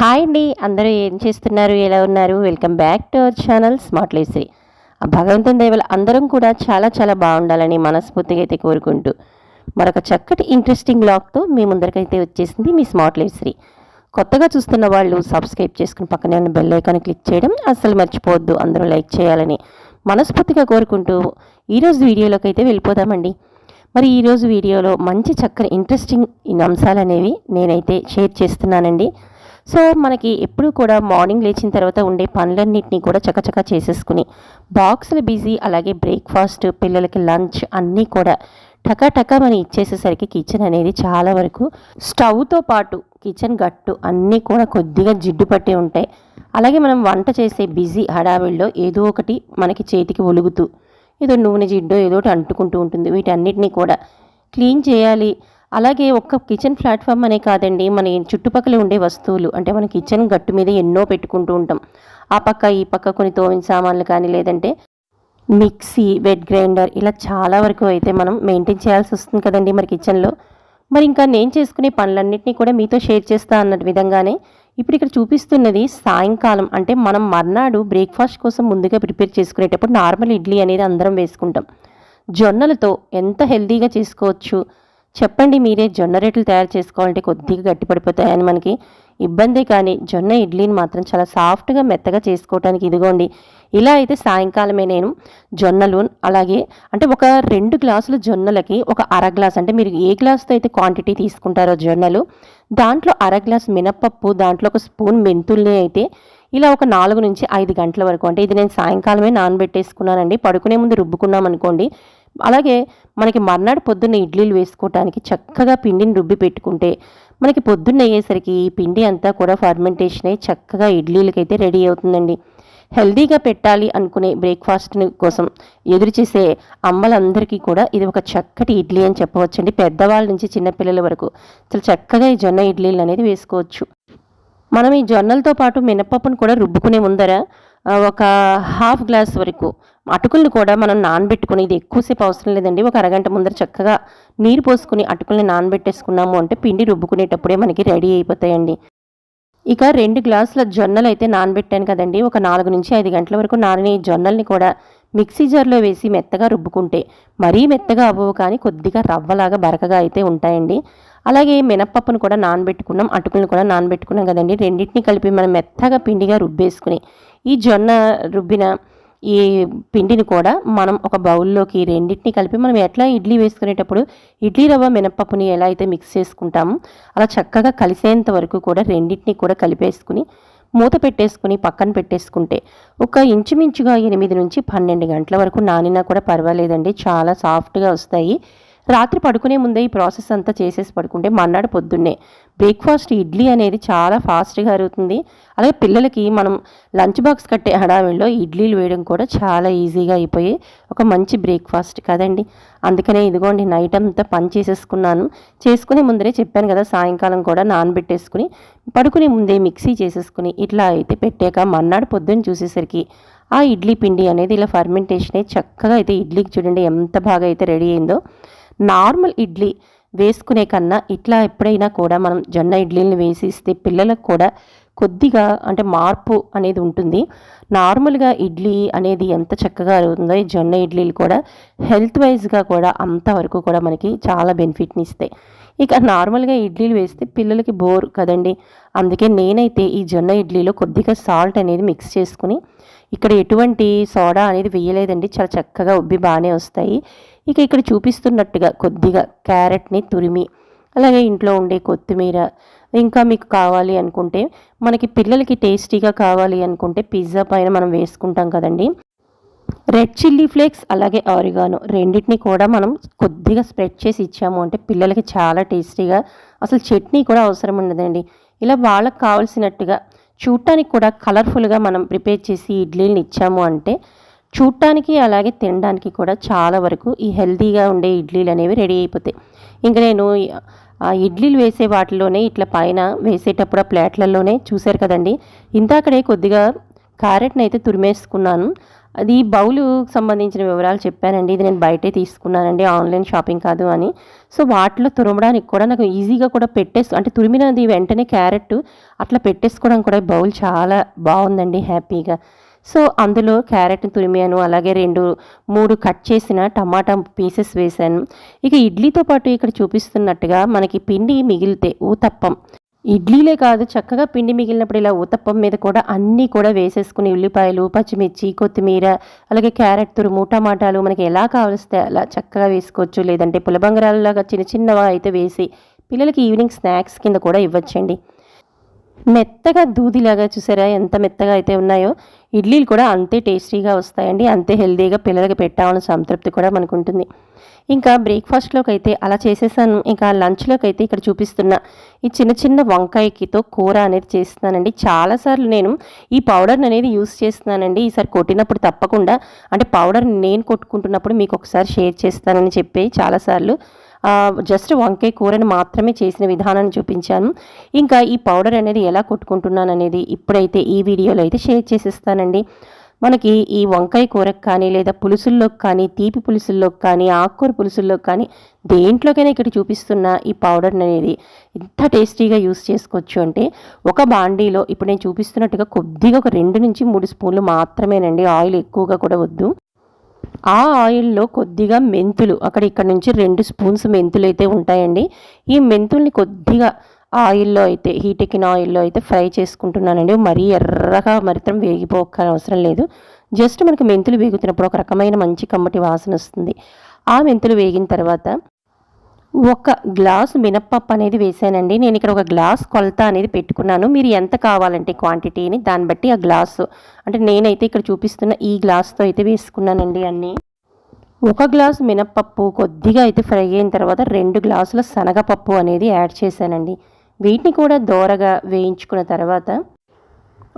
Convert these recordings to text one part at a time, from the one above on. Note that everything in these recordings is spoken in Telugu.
హాయ్ అండి. అందరూ ఏం చేస్తున్నారు? ఎలా ఉన్నారు? Welcome back to our channel smart లేశ్రీ ఆ భగవంతుని దయవల్ల అందరం కూడా చాలా చాలా బాగుండాలని మనస్ఫూర్తిగా అయితే కోరుకుంటూ మరొక చక్కటి ఇంట్రెస్టింగ్ బ్లాగ్తో మీ ముందరికైతే వచ్చేసింది మీ స్మార్ట్ లేశ్రీ కొత్తగా చూస్తున్న వాళ్ళు సబ్స్క్రైబ్ చేసుకుని పక్కనే ఉన్న బెల్ ఐకాన్ క్లిక్ చేయడం అస్సలు మర్చిపోవద్దు. అందరూ లైక్ చేయాలని మనస్ఫూర్తిగా కోరుకుంటూ ఈరోజు వీడియోలోకి అయితే వెళ్ళిపోదామండి. మరి ఈరోజు వీడియోలో మంచి చక్కని ఇంట్రెస్టింగ్ అంశాలు అనేవి నేనైతే షేర్ చేస్తున్నానండి. సో మనకి ఎప్పుడు కూడా మార్నింగ్ లేచిన తర్వాత ఉండే పనులన్నింటినీ కూడా చకచకా చేసేసుకుని బాక్సులు బిజీ అలాగే బ్రేక్ఫాస్ట్ పిల్లలకి లంచ్ అన్నీ కూడా టకాటకా మనం ఇచ్చేసేసరికి కిచెన్ అనేది చాలా వరకు స్టవ్తో పాటు కిచెన్ గట్టు అన్నీ కూడా కొద్దిగా జిడ్డు పట్టి ఉంటాయి. అలాగే మనం వంట చేసే బిజీ హడావిడిలో ఏదో ఒకటి మనకి చేతికి ఒలుగుతూ ఏదో నూనె జిడ్డో ఏదో ఒకటి అంటుకుంటూ ఉంటుంది. వీటన్నిటినీ కూడా క్లీన్ చేయాలి. అలాగే ఒక్క కిచెన్ ప్లాట్ఫామ్ అనే కాదండి మన చుట్టుపక్కల ఉండే వస్తువులు. అంటే మన కిచెన్ గట్టు మీద ఎన్నో పెట్టుకుంటూ ఉంటాం. ఆ పక్క ఈ పక్క కొన్ని తోవిన సామాన్లు కానీ లేదంటే మిక్సీ వెట్ గ్రైండర్ ఇలా చాలా వరకు అయితే మనం మెయింటైన్ చేయాల్సి వస్తుంది కదండి మరి కిచెన్లో. మరి ఇంకా నేను చేసుకునే పనులన్నింటినీ కూడా మీతో షేర్ చేస్తా అన్న విధంగానే ఇప్పుడు ఇక్కడ చూపిస్తున్నది సాయంకాలం. అంటే మనం మర్నాడు బ్రేక్ఫాస్ట్ కోసం ముందుగా ప్రిపేర్ చేసుకునేటప్పుడు నార్మల్ ఇడ్లీ అనేది అందరం వేసుకుంటాం. జొన్నలతో ఎంత హెల్తీగా చేసుకోవచ్చు చెప్పండి మీరే జొన్న రొట్టెలు తయారు చేసుకోవాలంటే కొద్దిగా గట్టి పడిపోతాయని మనకి ఇబ్బందే కానీ జొన్న ఇడ్లీని మాత్రం చాలా సాఫ్ట్గా మెత్తగా చేసుకోవటానికి ఇదిగోండి. ఇలా అయితే సాయంకాలమే నేను జొన్నలు అలాగే అంటే ఒక రెండు గ్లాసుల జొన్నలకి ఒక అర గ్లాస్ అంటే మీరు ఏ గ్లాస్తో అయితే క్వాంటిటీ తీసుకుంటారో జొన్నలు దాంట్లో అర గ్లాస్ మినప్పప్పు దాంట్లో ఒక స్పూన్ మెంతుల్ని అయితే ఇలా ఒక నాలుగు నుంచి ఐదు గంటల వరకు అంటే ఇది నేను సాయంకాలమే నానబెట్టేసుకున్నానండి. పడుకునే ముందు రుబ్బుకున్నాం అనుకోండి అలాగే మనకి మర్నాడు పొద్దున్న ఇడ్లీలు వేసుకోవటానికి చక్కగా పిండిని రుబ్బి పెట్టుకుంటే మనకి పొద్దున్న అయ్యేసరికి ఈ పిండి అంతా కూడా ఫర్మెంటేషన్ అయ్యి చక్కగా ఇడ్లీలకైతే రెడీ అవుతుందండి. హెల్దీగా పెట్టాలి అనుకునే బ్రేక్ఫాస్ట్ కోసం ఎదురు చేసే అమ్మలందరికీ కూడా ఇది ఒక చక్కటి ఇడ్లీ అని చెప్పవచ్చండి. పెద్దవాళ్ళ నుంచి చిన్నపిల్లల వరకు చాలా చక్కగా ఈ జొన్న ఇడ్లీలు అనేది వేసుకోవచ్చు. మనం ఈ జొన్నలతో పాటు మినపప్పును కూడా రుబ్బుకునే ముందర ఒక హాఫ్ గ్లాస్ వరకు అటుకుల్ని కూడా మనం నానబెట్టుకుని ఇది ఎక్కువసేపు అవసరం లేదండి. ఒక అరగంట ముందర చక్కగా నీరు పోసుకుని అటుకుల్ని నానబెట్టేసుకున్నాము అంటే పిండి రుబ్బుకునేటప్పుడే మనకి రెడీ అయిపోతాయండి. ఇక రెండు గ్లాసుల జొన్నలు అయితే నానబెట్టాను కదండి. ఒక నాలుగు నుంచి ఐదు గంటల వరకు నానని జొన్నల్ని కూడా మిక్సీ జార్లో వేసి మెత్తగా రుబ్బుకుంటే మరీ మెత్తగా అవ్వవు కానీ కొద్దిగా రవ్వలాగా బరకగా అయితే ఉంటాయండి. అలాగే మినప్పప్పును కూడా నానబెట్టుకున్నాం అటుకులను కూడా నానబెట్టుకున్నాం కదండి. రెండింటిని కలిపి మనం మెత్తగా పిండిగా రుబ్బేసుకుని ఈ జొన్న రుబ్బిన ఈ పిండిని కూడా మనం ఒక బౌల్లోకి రెండింటిని కలిపి మనం ఎట్లా ఇడ్లీ వేసుకునేటప్పుడు ఇడ్లీ రవ్వ మినపప్పుని ఎలా అయితే మిక్స్ చేసుకుంటామో అలా చక్కగా కలిసేంత వరకు కూడా రెండింటిని కూడా కలిపేసుకుని మూత పెట్టేసుకుని పక్కన పెట్టేసుకుంటే ఒక ఇంచుమించుగా ఎనిమిది నుంచి పన్నెండు గంటల వరకు నానినా కూడా పర్వాలేదండి. చాలా సాఫ్ట్గా వస్తాయి. రాత్రి పడుకునే ముందే ఈ ప్రాసెస్ అంతా చేసేసి పడుకుంటే మన్నాడు పొద్దున్నే బ్రేక్ఫాస్ట్ ఇడ్లీ అనేది చాలా ఫాస్ట్గా అరుగుతుంది. అలాగే పిల్లలకి మనం లంచ్ బాక్స్ కట్టే హడావిడిలో ఇడ్లీలు వేయడం కూడా చాలా ఈజీగా అయిపోయి ఒక మంచి బ్రేక్ఫాస్ట్ కదండి. అందుకనే ఇదిగోండి నైట్ అంతా పని చేసేసుకున్నాను. చేసుకునే ముందరే చెప్పాను కదా సాయంకాలం కూడా నానబెట్టేసుకుని పడుకునే ముందే మిక్సీ చేసేసుకుని ఇట్లా అయితే పెట్టాక మన్నాడు పొద్దున్న చూసేసరికి ఆ ఇడ్లీ పిండి అనేది ఇలా ఫర్మెంటేషన్ చక్కగా అయితే ఇడ్లీకి చూడండి ఎంత బాగా అయితే రెడీ అయిందో. నార్మల్ ఇడ్లీ వేసుకునే కన్నా ఇట్లా ఎప్పుడైనా కూడా మనం జొన్న ఇడ్లీని వేసి ఇస్తే పిల్లలకు కూడా కొద్దిగా అంటే మార్పు అనేది ఉంటుంది. నార్మల్గా ఇడ్లీ అనేది ఎంత చక్కగా అవుతుందో ఈ జొన్న ఇడ్లీలు కూడా హెల్త్ వైజ్గా కూడా అంతవరకు కూడా మనకి చాలా బెనిఫిట్ని ఇస్తాయి. ఇక నార్మల్గా ఇడ్లీలు వేస్తే పిల్లలకి బోర్ కదండి. అందుకే నేనైతే ఈ జొన్న ఇడ్లీలో కొద్దిగా సాల్ట్ అనేది మిక్స్ చేసుకుని ఇక్కడ ఎటువంటి సోడా అనేది వేయలేదండి. చాలా చక్కగా ఉబ్బి బాగానే వస్తాయి. ఇక ఇక్కడ చూపిస్తున్నట్టుగా కొద్దిగా క్యారెట్ని తురిమి అలాగే ఇంట్లో ఉండే కొత్తిమీర ఇంకా మీకు కావాలి అనుకుంటే మనకి పిల్లలకి టేస్టీగా కావాలి అనుకుంటే పిజ్జా పైన మనం వేసుకుంటాం కదండి. రెడ్ చిల్లీ ఫ్లేక్స్ అలాగే ఆరిగానో. రెండింటిని కూడా మనం కొద్దిగా స్ప్రెడ్ చేసి ఇచ్చాము. అంటే పిల్లలకి చాలా టేస్టీగా. అసలు చట్నీ కూడా అవసరం ఉండదండి. ఇలా వాళ్ళకి కావాల్సినట్టుగా చూడటానికి కూడా కలర్ఫుల్గా మనం ప్రిపేర్ చేసి ఇడ్లీని ఇచ్చాము అంటే చూడటానికి అలాగే తినడానికి కూడా చాలా వరకు ఈ హెల్తీగా ఉండే ఇడ్లీలు అనేవి రెడీ అయిపోతాయి. ఇంకా నేను ఆ ఇడ్లీలు వేసే వాటిలోనే ఇట్లా పైన వేసేటప్పుడు ఆ ప్లేట్లలోనే చూశారు కదండి. ఇందాకడే కొద్దిగా క్యారెట్ని అయితే తురిమేసుకున్నాను. అది బౌలు సంబంధించిన వివరాలు చెప్పానండి. ఇది నేను బయటే తీసుకున్నానండి. ఆన్లైన్ షాపింగ్ కాదు అని. సో వాటిలో తురమడానికి కూడా నాకు ఈజీగా కూడా పెట్టేసు అంటే తురిమినది వెంటనే క్యారెట్ అట్లా పెట్టేసుకోవడం కూడా బౌల్ చాలా బాగుందండి హ్యాపీగా. సో అందులో క్యారెట్ని తురిమాను అలాగే రెండు మూడు కట్ చేసిన టమాటా పీసెస్ వేశాను. ఇక ఇడ్లీతో పాటు ఇక్కడ చూపిస్తున్నట్టుగా మనకి పిండి మిగిలితే ఊతప్పం ఇడ్లీలే కాదు చక్కగా పిండి మిగిలినప్పుడు ఇలా ఉతప్పం మీద కూడా అన్నీ కూడా వేసేసుకుని ఉల్లిపాయలు పచ్చిమిర్చి కొత్తిమీర అలాగే క్యారెట్ తురుము టమాటాలు మనకి ఎలా కావలిస్తే అలా చక్కగా వేసుకోవచ్చు. లేదంటే పులబంగరాలలాగా చిన్న చిన్నవా అయితే వేసి పిల్లలకి ఈవినింగ్ స్నాక్స్ కింద కూడా ఇవ్వచ్చండి. మెత్తగా దూదిలాగా చూసారా? ఎంత మెత్తగా అయితే ఉన్నాయో. ఇడ్లీలు కూడా అంతే టేస్టీగా వస్తాయండి. అంతే హెల్తీగా పిల్లలకి పెట్టామన్న సంతృప్తి కూడా మనకు ఉంటుంది ఇంకా బ్రేక్ఫాస్ట్లోకి అయితే అలా చేసేసాను. ఇంకా లంచ్లోకి అయితే ఇక్కడ చూపిస్తున్న ఈ చిన్న చిన్న వంకాయకితో కూర అనేది చేస్తున్నానండి. చాలాసార్లు నేను ఈ పౌడర్ని అనేది యూస్ చేస్తున్నానండి. ఈసారి కొట్టినప్పుడు తప్పకుండా. అంటే పౌడర్ నేను కొట్టుకుంటున్నప్పుడు మీకు ఒకసారి షేర్ చేస్తానని చెప్పి చాలాసార్లు జస్ట్ వంకాయ కూరని మాత్రమే చేసిన విధానాన్ని చూపించాను. ఇంకా ఈ పౌడర్ అనేది ఎలా కొట్టుకుంటున్నాను అనేది ఇప్పుడైతే ఈ వీడియోలో అయితే షేర్ చేసిస్తానండి. మనకి ఈ వంకాయ కూరకు కానీ లేదా పులుసుల్లోకి కానీ తీపి పులుసుల్లోకి కానీ ఆకుకూర పులుసుల్లోకి కానీ దేంట్లోకైనా ఇక్కడ చూపిస్తున్న ఈ పౌడర్ అనేది ఎంత టేస్టీగా యూస్ చేసుకోవచ్చు అంటే ఒక బాండీలో ఇప్పుడు నేను చూపిస్తున్నట్టుగా కొద్దిగా ఒక రెండు నుంచి మూడు స్పూన్లు మాత్రమేనండి. ఆయిల్ ఎక్కువగా కూడా వద్దు. ఆ ఆయిల్లో కొద్దిగా మెంతులు అక్కడ ఇక్కడ నుంచి రెండు స్పూన్స్ మెంతులు అయితే ఉంటాయండి. ఈ మెంతుల్ని కొద్దిగా ఆయిల్లో అయితే హీట్ ఎక్కిన ఆయిల్లో అయితే ఫ్రై చేసుకుంటున్నానండి. మరీ ఎర్రగా మరితం వేగిపోక అవసరం లేదు. జస్ట్ మనకు మెంతులు వేగుతున్నప్పుడు ఒక రకమైన మంచి కమ్మటి వాసన వస్తుంది. ఆ మెంతులు వేగిన తర్వాత ఒక గ్లాస్ మినప్పప్పు అనేది వేసానండి. నేను ఇక్కడ ఒక గ్లాస్ కొలత అనేది పెట్టుకున్నాను. మీరు ఎంత కావాలంటే క్వాంటిటీని దాన్ని బట్టి ఆ గ్లాసు. అంటే నేనైతే ఇక్కడ చూపిస్తున్న ఈ గ్లాస్తో అయితే వేసుకున్నానండి అన్నీ. ఒక గ్లాస్ మినప్పప్పు కొద్దిగా అయితే ఫ్రై అయిన తర్వాత రెండు గ్లాసుల శనగపప్పు అనేది యాడ్ చేశానండి. వీటిని కూడా దోరగా వేయించుకున్న తర్వాత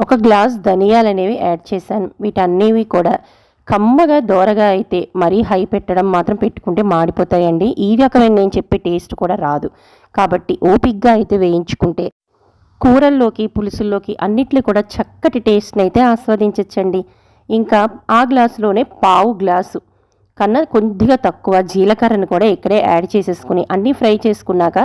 ఒక గ్లాస్ ధనియాలు అనేవి యాడ్ చేశాను. వీటన్నివి కూడా కమ్మగా దోరగా అయితే మరీ హై పెట్టడం మాత్రం పెట్టుకుంటే మాడిపోతాయండి. ఈ రకమైన నేను చెప్పే టేస్ట్ కూడా రాదు. కాబట్టి ఓపిక్గా అయితే వేయించుకుంటే కూరల్లోకి పులుసుల్లోకి అన్నిట్లో కూడా చక్కటి టేస్ట్ని అయితే ఆస్వాదించవచ్చండి ఇంకా ఆ గ్లాసులోనే పావు గ్లాసు కన్నా కొద్దిగా తక్కువ జీలకర్రను కూడా ఇక్కడే యాడ్ చేసేసుకుని అన్నీ ఫ్రై చేసుకున్నాక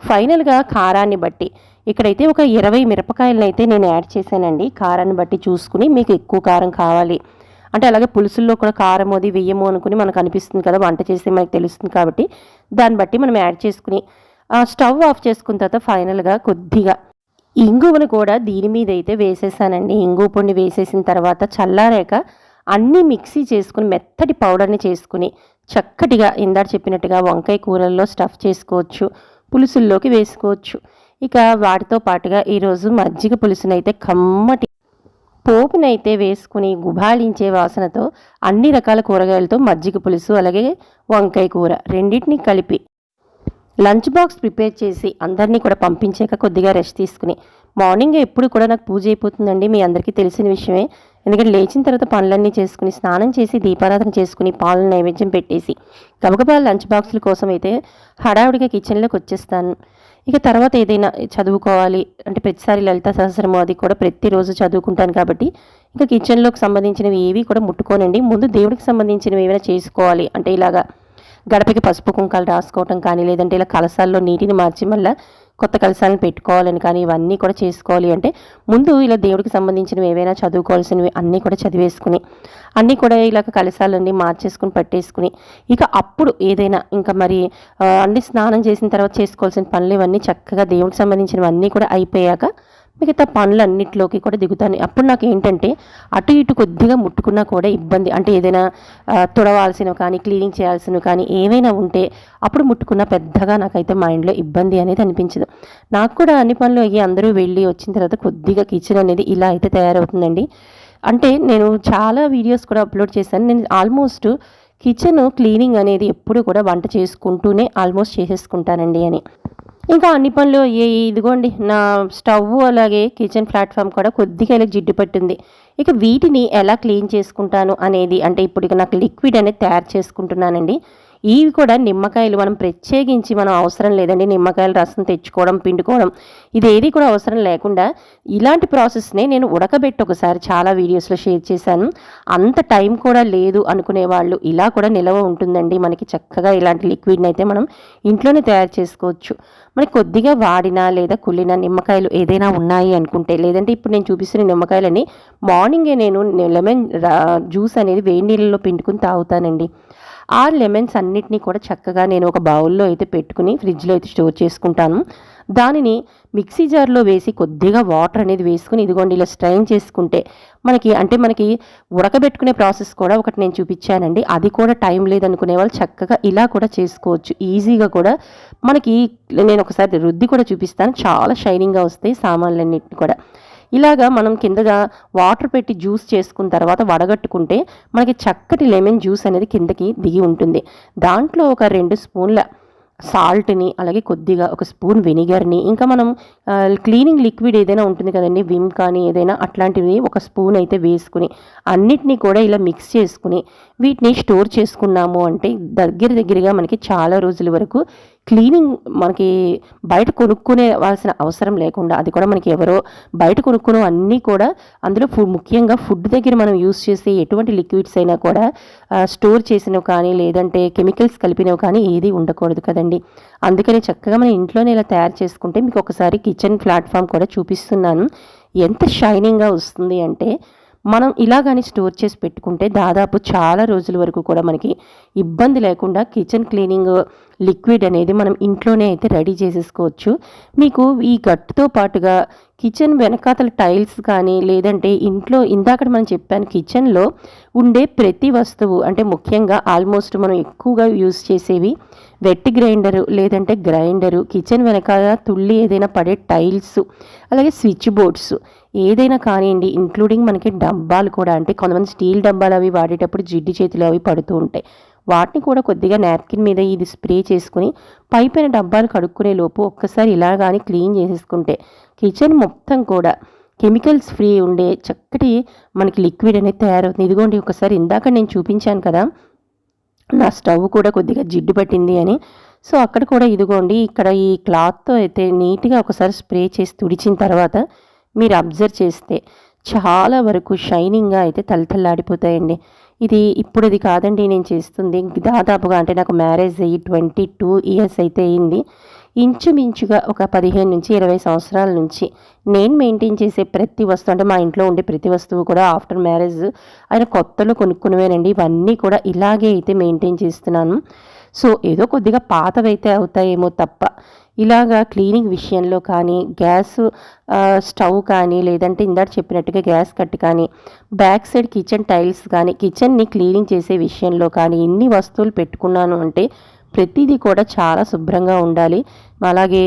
ఫైనల్గా కారాన్ని బట్టి ఇక్కడైతే ఒక ఇరవై మిరపకాయలను అయితే నేను యాడ్ చేశానండి. కారాన్ని బట్టి చూసుకుని మీకు ఎక్కువ కారం కావాలి. అంటే అలాగే పులుసుల్లో కూడా కారం అది వెయ్యము అనుకుని మనకు అనిపిస్తుంది కదా వంట చేస్తే మనకు తెలుస్తుంది కాబట్టి దాన్ని బట్టి మనం యాడ్ చేసుకుని స్టవ్ ఆఫ్ చేసుకున్న తర్వాత ఫైనల్గా కొద్దిగా ఇంగువను కూడా దీని మీద అయితే వేసేసానండి. ఇంగు పొండి వేసేసిన తర్వాత చల్లారాక అన్నీ మిక్సీ చేసుకుని మెత్తటి పౌడర్ని చేసుకుని చక్కటిగా ఇందాక చెప్పినట్టుగా వంకాయ కూరల్లో స్టఫ్ చేసుకోవచ్చు పులుసుల్లోకి వేసుకోవచ్చు. ఇక వాటితో పాటుగా ఈరోజు మజ్జిగ పులుసునైతే కమ్మటి పోపునైతే వేసుకుని గుబాళించే వాసనతో అన్ని రకాల కూరగాయలతో మజ్జిగ పులుసు అలాగే వంకాయ కూర రెండింటిని కలిపి లంచ్ బాక్స్ ప్రిపేర్ చేసి అందరినీ కూడా పంపించాక కొద్దిగా రెస్ట్ తీసుకుని. మార్నింగ్ ఎప్పుడు కూడా నాకు పూజ అయిపోతుందండి మీ అందరికీ తెలిసిన విషయమే. ఎందుకంటే లేచిన తర్వాత పనులన్నీ చేసుకుని స్నానం చేసి దీపారాధన చేసుకుని పాలను నైవేద్యం పెట్టేసి గబగబా లంచ్ బాక్సుల కోసం అయితే హడావుడిగా కిచెన్లోకి వచ్చేస్తాను. ఇక తర్వాత ఏదైనా చదువుకోవాలి. అంటే ప్రతిసారి లలిత సహస్రము అది కూడా ప్రతిరోజు చదువుకుంటాను కాబట్టి ఇంకా కిచెన్లోకి సంబంధించినవి ఏవి కూడా ముట్టుకోనండి. ముందు దేవుడికి సంబంధించినవి ఏమైనా చేసుకోవాలి. అంటే ఇలాగా గడపకి పసుపు కుంకాలు రాసుకోవటం కానీ లేదంటే ఇలా కలసాల్లో నీటిని మార్చి మళ్ళీ కొత్త కలశాలను పెట్టుకోవాలని కానీ ఇవన్నీ కూడా చేసుకోవాలి అంటే ముందు ఇలా దేవుడికి సంబంధించినవి ఏవైనా చదువుకోవాల్సినవి అన్నీ కూడా చదివేసుకుని అన్నీ కూడా ఇలా కలశాలన్నీ మార్చేసుకుని పట్టేసుకుని ఇక అప్పుడు ఏదైనా ఇంకా మరి అన్ని స్నానం చేసిన తర్వాత చేసుకోవాల్సిన పనులు ఇవన్నీ చక్కగా దేవుడికి సంబంధించినవి అన్నీ కూడా అయిపోయాక మిగతా పనులన్నిటిలోకి కూడా దిగుతాను. అప్పుడు నాకు ఏంటంటే అటు ఇటు కొద్దిగా ముట్టుకున్నా కూడా ఇబ్బంది. అంటే ఏదైనా తుడవాల్సినవి కానీ క్లీనింగ్ చేయాల్సినవి కానీ ఏవైనా ఉంటే అప్పుడు ముట్టుకున్న పెద్దగా నాకైతే మైండ్లో ఇబ్బంది అనేది అనిపించదు. నాకు కూడా అన్ని పనులు అయ్యి అందరూ వెళ్ళి వచ్చిన తర్వాత కొద్దిగా కిచెన్ అనేది ఇలా అయితే తయారవుతుందండి. అంటే నేను చాలా వీడియోస్ కూడా అప్లోడ్ చేశాను. నేను ఆల్మోస్ట్ కిచెన్ క్లీనింగ్ అనేది ఎప్పుడు కూడా వంట చేసుకుంటూనే ఆల్మోస్ట్ చేసేసుకుంటానండి అని. ఇంకా అన్ని పనులు ఏ ఇదిగోండి నా స్టవ్ అలాగే కిచెన్ ప్లాట్ఫామ్ కూడా కొద్దిగా ఇలా జిడ్డు పట్టింది. ఇక వీటిని ఎలా క్లీన్ చేసుకుంటాను అనేది అంటే ఇప్పుడు ఇక నాకు లిక్విడ్ అనేది తయారు చేసుకుంటున్నానండి. ఇవి కూడా నిమ్మకాయలు. మనం ప్రత్యేకించి మనం అవసరం లేదండి నిమ్మకాయల రసం తెచ్చుకోవడం పిండుకోవడం. ఇది ఏది కూడా అవసరం లేకుండా ఇలాంటి ప్రాసెస్నే నేను ఉడకబెట్టి ఒకసారి చాలా వీడియోస్లో షేర్ చేశాను. అంత టైం కూడా లేదు అనుకునే వాళ్ళు ఇలా కూడా నిలవ ఉంటుందండి. మనకి చక్కగా ఇలాంటి లిక్విడ్ని అయితే మనం ఇంట్లోనే తయారు చేసుకోవచ్చు. మనకి కొద్దిగా వాడినా లేదా కుళ్ళిన నిమ్మకాయలు ఏదైనా ఉన్నాయి అనుకుంటే లేదంటే ఇప్పుడు నేను చూపిస్తున్న నిమ్మకాయలని మార్నింగే నేను లెమన్ జ్యూస్ అనేది వేడి నీళ్ళలో పిండుకుని తాగుతానండి. ఆ లెమన్స్ అన్నిటినీ కూడా చక్కగా నేను ఒక బౌల్లో అయితే పెట్టుకుని ఫ్రిడ్జ్లో అయితే స్టోర్ చేసుకుంటాను. దానిని మిక్సీ జార్లో వేసి కొద్దిగా వాటర్ అనేది వేసుకుని ఇదిగోండి ఇలా స్ట్రైన్ చేసుకుంటే మనకి అంటే మనకి ఉడకబెట్టుకునే ప్రాసెస్ కూడా ఒకటి నేను చూపించానండి. అది కూడా టైం లేదనుకునే వాళ్ళు చక్కగా ఇలా కూడా చేసుకోవచ్చు. ఈజీగా కూడా మనకి నేను ఒకసారి రుద్ది కూడా చూపిస్తాను. చాలా షైనింగ్గా వస్తాయి సామాన్లన్నింటినీ కూడా. ఇలాగా మనం కిందగా వాటర్ పెట్టి జ్యూస్ చేసుకున్న తర్వాత వడగట్టుకుంటే మనకి చక్కటి లెమన్ జ్యూస్ అనేది కిందకి దిగి ఉంటుంది. దాంట్లో ఒక రెండు స్పూన్ల సాల్ట్ని అలాగే కొద్దిగా ఒక స్పూన్ వెనిగర్ని ఇంకా మనం క్లీనింగ్ లిక్విడ్ ఏదైనా ఉంటుంది కదండి విమ్ కానీ ఏదైనా అట్లాంటివి ఒక స్పూన్ అయితే వేసుకుని అన్నిటినీ కూడా ఇలా మిక్స్ చేసుకుని వీటిని స్టోర్ చేసుకున్నాము అంటే దగ్గర దగ్గరగా మనకి చాలా రోజుల వరకు క్లీనింగ్ మనకి బయట కొనుక్కునేవాల్సిన అవసరం లేకుండా అది కూడా మనకి ఎవరో బయట కొనుక్కునే అన్నీ కూడా అందులో ఫుడ్ ముఖ్యంగా ఫుడ్ దగ్గర మనం యూస్ చేసే ఎటువంటి లిక్విడ్స్ అయినా కూడా స్టోర్ చేసినవి కానీ లేదంటే కెమికల్స్ కలిపినవి కానీ ఏది ఉండకూడదు కదండి. అందుకని చక్కగా మనం ఇంట్లోనే ఇలా తయారు చేసుకుంటే మీకు ఒకసారి కిచెన్ ప్లాట్ఫామ్ కూడా చూపిస్తున్నాను. ఎంత షైనింగ్గా వస్తుంది అంటే మనం ఇలా కానీ స్టోర్ చేసి పెట్టుకుంటే దాదాపు చాలా రోజుల వరకు కూడా మనకి ఇబ్బంది లేకుండా కిచెన్ క్లీనింగ్ లిక్విడ్ అనేది మనం ఇంట్లోనే అయితే రెడీ చేసేసుకోవచ్చు. మీకు ఈ గట్టుతో పాటుగా కిచెన్ వెనకాతల టైల్స్ కానీ లేదంటే ఇంట్లో ఇందాక మనం చెప్పాను కిచెన్లో ఉండే ప్రతి వస్తువు అంటే ముఖ్యంగా ఆల్మోస్ట్ మనం ఎక్కువగా యూజ్ చేసేవి వెట్ గ్రైండరు లేదంటే గ్రైండరు కిచెన్ వెనకాల తుళ్ళి ఏదైనా పడే టైల్స్ అలాగే స్విచ్ బోర్డ్స్ ఏదైనా కానివ్వండి ఇంక్లూడింగ్ మనకి డబ్బాలు కూడా అంటే కొంతమంది స్టీల్ డబ్బాలు అవి వాడేటప్పుడు జిడ్డు చేతులు అవి పడుతూ ఉంటాయి. వాటిని కూడా కొద్దిగా నాప్కిన్ మీద ఇది స్ప్రే చేసుకుని పైపైన డబ్బాలు కడుక్కునే లోపు ఒక్కసారి ఇలా కానీ క్లీన్ చేసేసుకుంటే కిచెన్ మొత్తం కూడా కెమికల్స్ ఫ్రీ ఉండే చక్కటి మనకి లిక్విడ్ అనేది తయారవుతుంది. ఇదిగోండి ఒకసారి ఇందాక నేను చూపించాను కదా నా స్టవ్ కూడా కొద్దిగా జిడ్డు పట్టింది అని. సో అక్కడ కూడా ఇదిగోండి ఇక్కడ ఈ క్లాత్తో అయితే నీట్గా ఒకసారి స్ప్రే చేసి తుడిచిన తర్వాత మీరు అబ్జర్వ్ చేస్తే చాలా వరకు షైనింగ్గా అయితే తలతల్లాడిపోతాయండి. ఇది ఇప్పుడు ఇది కాదండి నేను చేస్తుంది. దాదాపుగా అంటే నాకు మ్యారేజ్ అయ్యి ట్వంటీ టూ ఇయర్స్ అయితే అయింది. ఇంచుమించుగా ఒక పదిహేను నుంచి ఇరవై సంవత్సరాల నుంచి నేను మెయింటైన్ చేసే ప్రతి వస్తువు అంటే మా ఇంట్లో ఉండే ప్రతి వస్తువు కూడా ఆఫ్టర్ మ్యారేజ్ ఆయన కొత్తలో కొనుక్కునేవేనండి ఇవన్నీ కూడా ఇలాగే అయితే మెయింటైన్ చేస్తున్నాను. సో ఏదో కొద్దిగా పాతవైతే అవుతాయేమో తప్ప ఇలాగా క్లీనింగ్ విషయంలో కానీ గ్యాస్ స్టవ్ కానీ లేదంటే ఇందాక చెప్పినట్టుగా గ్యాస్ కట్ కానీ బ్యాక్ సైడ్ కిచెన్ టైల్స్ కానీ కిచెన్ని క్లీనింగ్ చేసే విషయంలో కానీ ఇన్ని వస్తువులు పెట్టుకున్నాను అంటే ప్రతిదీ కూడా చాలా శుభ్రంగా ఉండాలి. అలాగే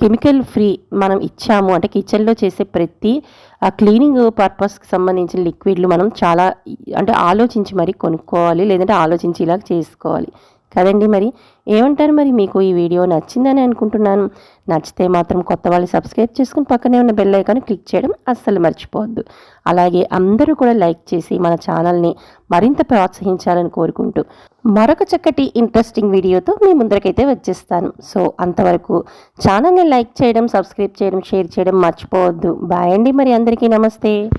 కెమికల్ ఫ్రీ మనం ఇచ్చాము అంటే కిచెన్లో చేసే ప్రతి క్లీనింగ్ పర్పస్కి సంబంధించిన లిక్విడ్లు మనం చాలా అంటే ఆలోచించి మరి కొనుక్కోవాలి లేదంటే ఆలోచించి ఇలా చేసుకోవాలి. కదండి మరి? ఏమంటారు మరి మీకు ఈ వీడియో నచ్చిందని అనుకుంటున్నాను. నచ్చితే మాత్రం కొత్త వాళ్ళు సబ్స్క్రైబ్ చేసుకుని పక్కనే ఉన్న బెల్ ఐకాన్ క్లిక్ చేయడం అస్సలు మర్చిపోవద్దు. అలాగే అందరూ కూడా లైక్ చేసి మన ఛానల్ని మరింత ప్రోత్సహించాలని కోరుకుంటూ మరొక చక్కటి ఇంట్రెస్టింగ్ వీడియోతో మీ ముందరకైతే వచ్చేస్తాను. సో అంతవరకు ఛానల్ని లైక్ చేయడం సబ్స్క్రైబ్ చేయడం షేర్ చేయడం మర్చిపోవద్దు. బాయ్ అండి మరి అందరికీ. నమస్తే.